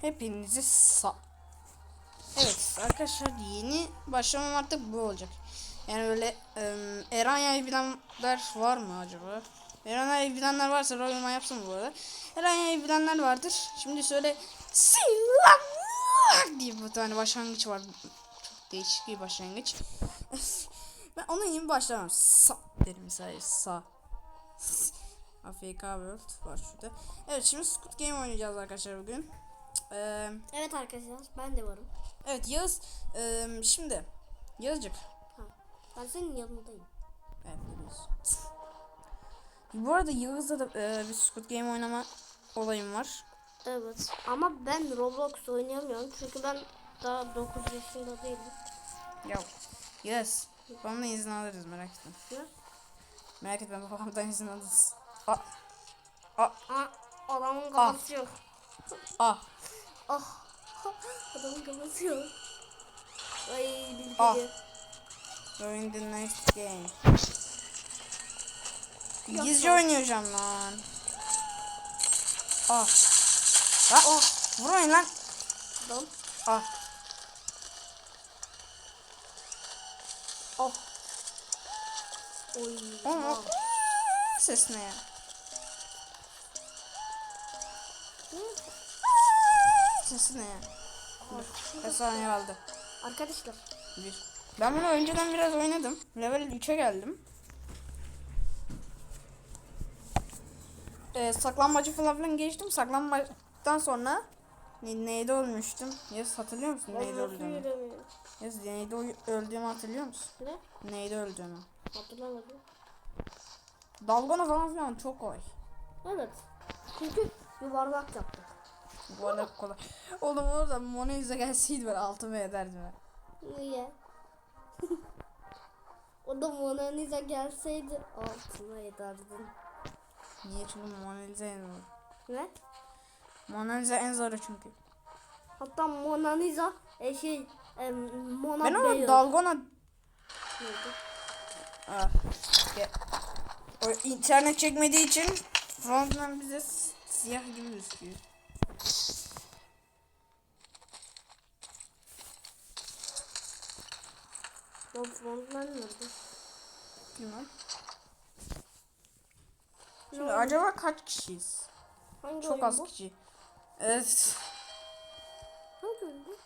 Hepinizi sa... Evet arkadaşlar yeni başlamam artık bu olacak. Yani öyle um, Eranya'yı bilenler var mı acaba? Eranya'yı bilenler varsa rolüme yapsın bu arada. Eranya'yı bilenler vardır. Şimdi söyle Silah diye bir tane başlangıç var. Çok değişik bir başlangıç. ben onun gibi başlamam. Sa derim sadece sa. AFK World var şurada. Evet şimdi Squid Game oynayacağız arkadaşlar bugün. Ee, Evet arkadaşlar ben de varım. evet Yağız ee, şimdi Yağızcık. Ha. Ben senin yanındayım. Evet biliyorsun. Bu arada Yağız'da da ee, bir Squid Game oynama olayım var. Evet. Ama ben Roblox oynayamıyorum çünkü ben daha 9 yaşında değilim. Yok. Yes. Babamdan izin alırız merak etme. Ne? Merak etme babamdan izin alırız. Aa. Aa. Aa, adamın kafası yok. Aa. Ah. adamın kafası yok. Ay bilgi. Ah. Join the next game. İngilizce oynayacağım lan. Ah. Ah. Oh. Vurmayın lan. Adam. Ah. Oh. Oy. Oğlum o wow. ses ne ya? Sesi ne ya? Saniye kaldı? Arkadaşlar. Bir. Ben bunu önceden biraz oynadım. Level 3'e geldim. Ee, saklanmacı falan filan geçtim. Saklanmaçtan sonra ne, neyde ölmüştüm? Yes hatırlıyor musun Ben neyde öldüğümü? Yes neyde öldüğümü hatırlıyor musun? Ne? Neyde öldüğümü? Hatırlamadım. Dalgona falan filan çok kolay. Evet. Çünkü yuvarlak yaptık. Arada kolay. Oğlum orada Mona Lisa gelseydi ben altıma ederdim ben. Niye? o da Mona Lisa gelseydi altına ederdin. Niye çünkü Mona Lisa en zor. Ne? Mona Lisa en zoru çünkü. Hatta Mona Lisa e, şey e, Mona Ben ama Bale dalgona neydi? Ah. O internet çekmediği için frontman bize siyah gibi gözüküyor. O frontman nerede? Bilmem. Ne Şimdi oldu? acaba kaç kişiyiz? Hangi Çok az bu? kişi. Evet. Hangi oyun bu?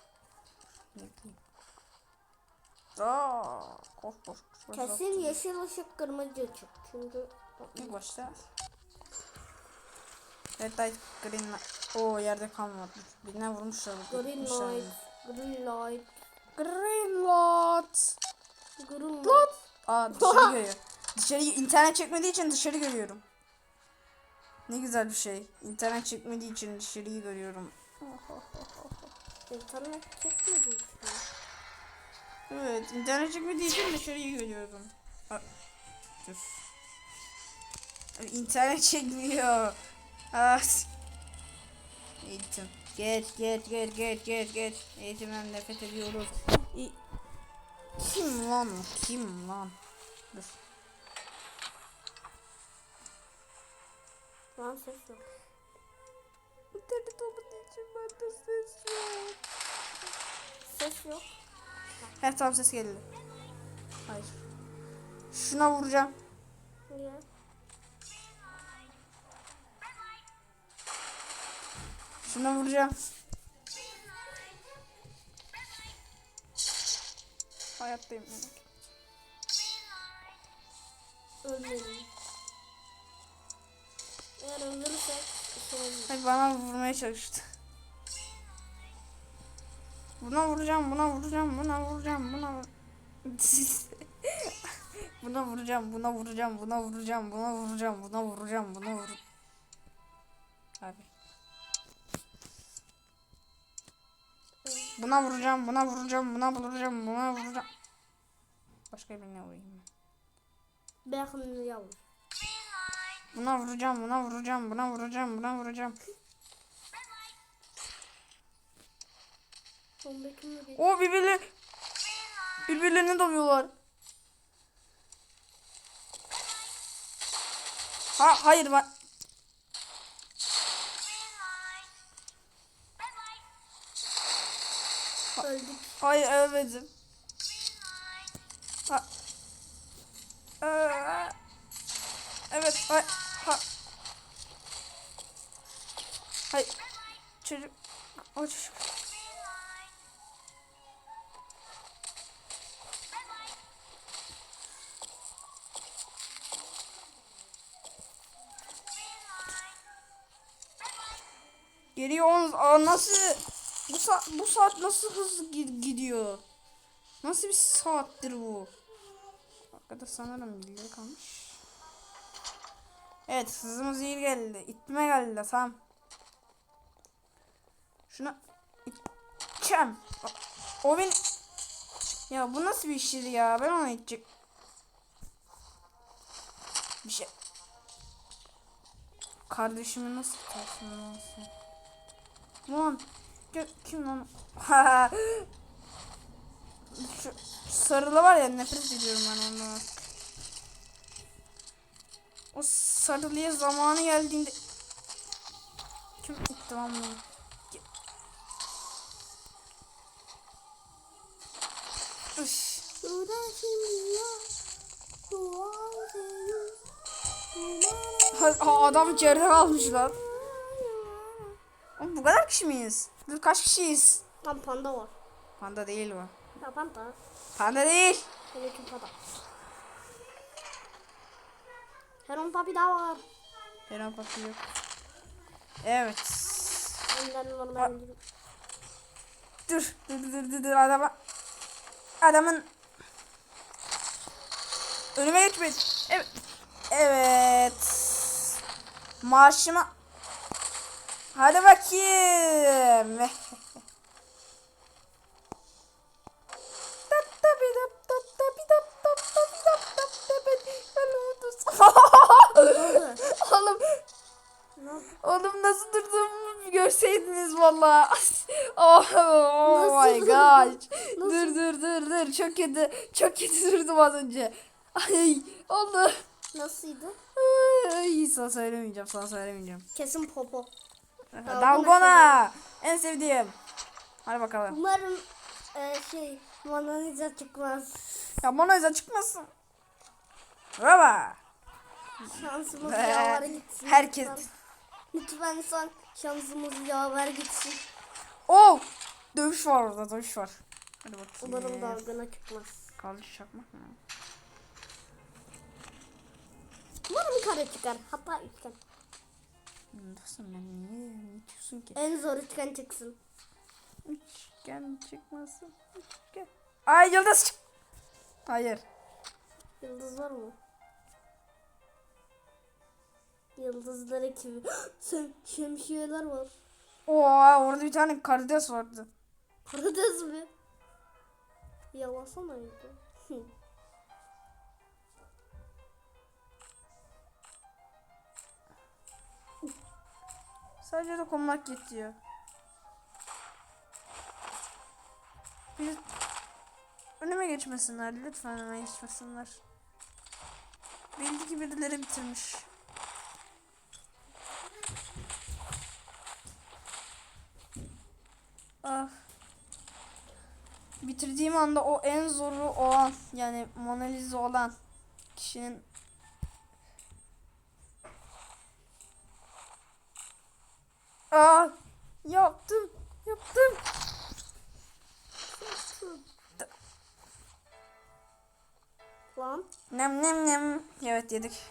Bekleyeyim. Aa, koş koş. koş. Kesin yeşil ışık kırmızı ışık. Çünkü İlk başta. Red light, green light. Oo yerde kalmadı. Birine vurmuşlar. green light, green light, Green light. green Light. Aa dışarı görüyor. Dışarı internet çekmediği için dışarı görüyorum. Ne güzel bir şey. İnternet çekmediği için dışarıyı görüyorum. İnternet çekmedi için. Evet, internet çekmediği için dışarıyı görüyorum. Aa, dur. İnternet çekmiyor. Ah. Eğitim. Geç, geç, geç, geç, geç, geç. Eğitimden nefret ediyoruz. İ- Kim lan? Kim lan? Dur. Lan ses yok. İnternet olmadığı için bende ses yok. Ses yok. Her tamam ses geldi. Hayır. Şuna vuracağım. Niye? Şuna vuracağım. Hayattayım. Ölmedim. Eğer olmaz. Hep bana vurmaya çalıştı. Buna vuracağım, buna vuracağım, buna vuracağım, buna vur... buna vuracağım, buna vuracağım, buna vuracağım, buna vuracağım, buna vuracağım, buna vur. Abi. Buna vuracağım, buna vuracağım, buna vuracağım, buna vuracağım. Başka birine vurayım. ben. Ben yavrum. Buna vuracağım, buna vuracağım, buna vuracağım, buna vuracağım. O birbirleri birbirlerini dövüyorlar. Ha hayır ben Öldük. Hayır ölmedim. Ha. Aa. Evet. Hay. Ha. Hay. Çocuk. O çocuk. Geliyor on. Aa, nasıl? Bu saat bu saat nasıl hızlı gi- gidiyor? Nasıl bir saattir bu? Hakikaten sanırım bildiği kalmış. Evet hızımız iyi geldi. İtme geldi tamam. Şuna iteceğim. O, beni... Ya bu nasıl bir iştir ya? Ben onu itecek. Bir şey. Kardeşimi nasıl tutarsın lan kim lan? Şu sarılı var ya nefret ediyorum ben ondan. O sarılıya zamanı geldiğinde kim itti lan bunu? Adam içeride kalmış lan. Oğlum bu kadar kişi miyiz? Dur kaç kişiyiz? Tam panda var. Panda değil bu. Ya panda. Panda değil. Evet panda. Heron papi daha var. Heron Papi yok. Evet. Gibi. Dur dur dur dur dur adama. Adamın önüme geçme. Evet. Evet. Maaşıma Hadi bakayım. Oğlum? Oğlum nasıl durduğumu görseydiniz valla. oh, oh my Nasıl. Nasıl? Dur dur dur dur. Çok kötü. Çok kötü durdum az önce. Ay oldu. Nasıldı? Ay sana söylemeyeceğim sana söylemeyeceğim. Kesin popo. Dalgona. En sevdiğim. Hadi bakalım. Umarım e, şey Monaliza çıkmaz. Ya Monaiza çıkmasın. Bravo. Şansımız Ee, yaver gitsin. herkes- Lütfen, lütfen son şansımız yaver gitsin. Oh. Dövüş var orada dövüş var. Hadi bakayım. Umarım dalgana çıkmaz. Kalış çakmak mı? Umarım kare çıkar. Hatta üçgen. Nasıl ben niye ne diyorsun ki? En zor üçgen çıksın. Üçgen çıkmasın. Üçgen. Ay yıldız çık. Hayır. Yıldız var mı? Yıldızları kimi? Sen şemsiyeler var. Oha orada bir tane karides vardı. Karides mi? Yalasana öyle. Sadece dokunmak yetiyor. Bir önüme geçmesinler lütfen önüme geçmesinler. Belli ki birileri bitirmiş. Ah. Bitirdiğim anda o en zoru olan yani Mona Lisa olan kişinin Aa, yaptım. Yaptım. Lan. Nem nem nem. Evet yedik.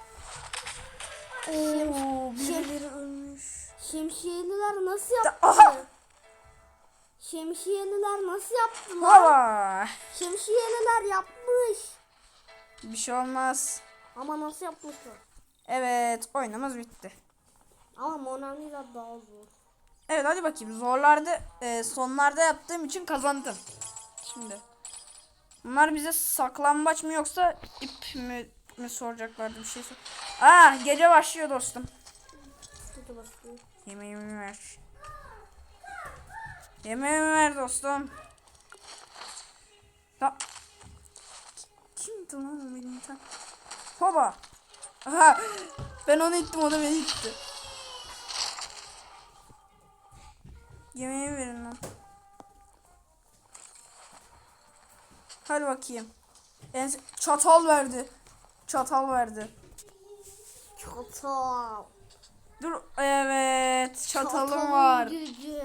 Oo, birileri ölmüş. Şemsiyeliler nasıl Aha! yaptı? Şemsiyeliler nasıl yaptı lan? Şemsiyeliler yapmış. Bir şey olmaz. Ama nasıl yapmışlar? Evet oyunumuz bitti. Ama Mona Lisa daha zor. Evet hadi bakayım. Zorlarda e, sonlarda yaptığım için kazandım. Şimdi. Bunlar bize saklambaç mı yoksa ip mi, mi soracaklardı bir şey sor. Aa gece başlıyor dostum. Bakayım. Yemeğimi ver. Yemeğimi ver dostum. Da Kimdi lan o benim? Hoba. Aha. Ben onu ittim o da beni itti. Yemeğimi verin lan. Hadi bakayım. En çatal verdi. Çatal verdi. Çatal. Dur evet çatalım Çatalın var. gücü.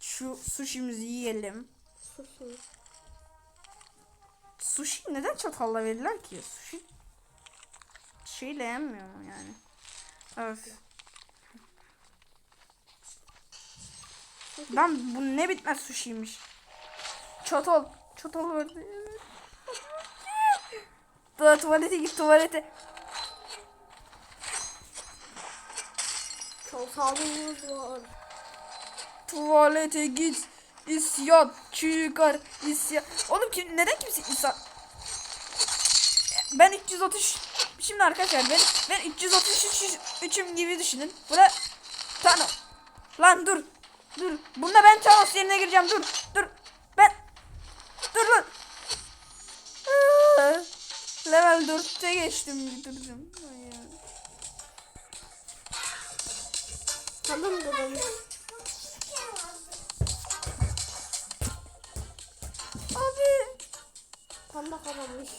Şu sushimizi yiyelim. Sushi. Sushi neden çatalla verirler ki? Sushi şeyle yenmiyor mu yani? Evet. Lan bu ne bitmez sushi'ymiş. Çatal. Çatal verdi. Daha tuvalete git tuvalete. Çatalımız var. Tuvalete git. İsyan çıkar. İsyan. Oğlum kim, neden kimse insan... Ben 333 Şimdi arkadaşlar ben ben 333 üçüm gibi düşünün. Bu da Thanos. Lan dur. Dur. Bunda ben Thanos yerine gireceğim. Dur. Dur. Ben Dur lan. Aa, Level 4'te geçtim ya. Tamam dedim. Abi. Panda kalamış.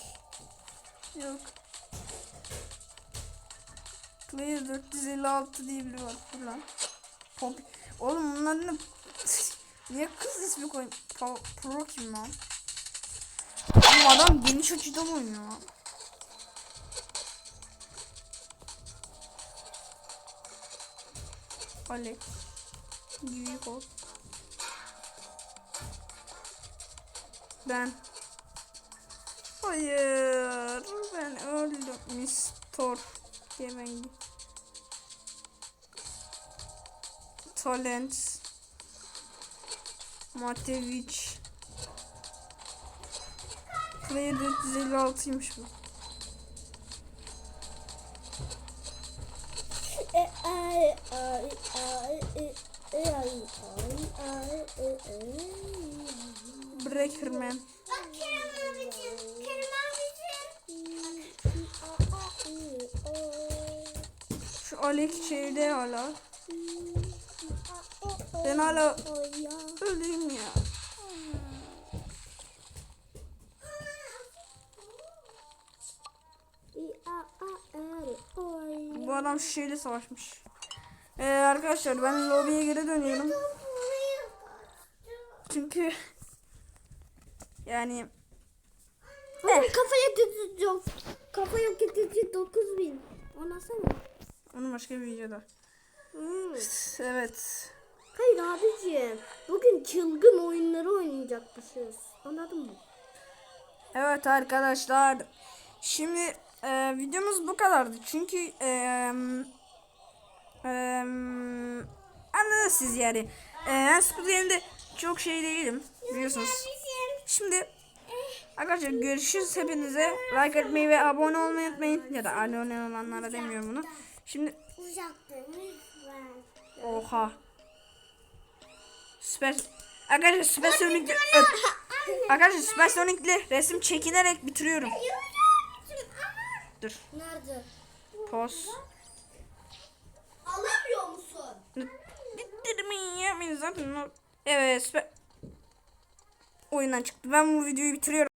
Yok. Player 456 diye biri var. Dur lan. Pop. Oğlum bunlar ne? Niye kız ismi koyun? Pa- Pro kim lan? Oğlum adam geniş açıda oynuyor. lan. Alex. Büyük ol. Ben. Hayır. Ben öldüm. Mistor. Yemen. Talent. Matevic. Player 456'ymış bu. E, ay, ay, ay, e, e, ay, ay, ay, e, e. Breakerman. Şu Alex şeyde hala. Ben hala öleyim ya. Bu adam şu şeyle savaşmış. Ee, arkadaşlar ben lobiye geri dönüyorum. Çünkü yani Oğlum kafaya tutacağım. Kafaya gidici 9000. Anlasana. onu başka bir videoda. Hmm. Evet. Hayır abicim. Bugün çılgın oyunları oynayacakmışız. Anladın mı? Evet arkadaşlar. Şimdi e, videomuz bu kadardı. Çünkü e, e, anladınız siz yani. E, ben Squid Game'de çok şey değilim. Biliyorsunuz. Şimdi arkadaşlar görüşürüz hepinize. Like atmayı ve abone olmayı unutmayın. Ya da abone olanlara demiyorum bunu. Şimdi oha. Süper. Arkadaşlar Süper Sonic'le öp. Arkadaşlar Süper Sonic'le resim çekinerek bitiriyorum. Dur. Nerede? Pos. Alamıyor musun? Beni zaten. Evet süper. Oyundan çıktı. Ben bu videoyu bitiriyorum.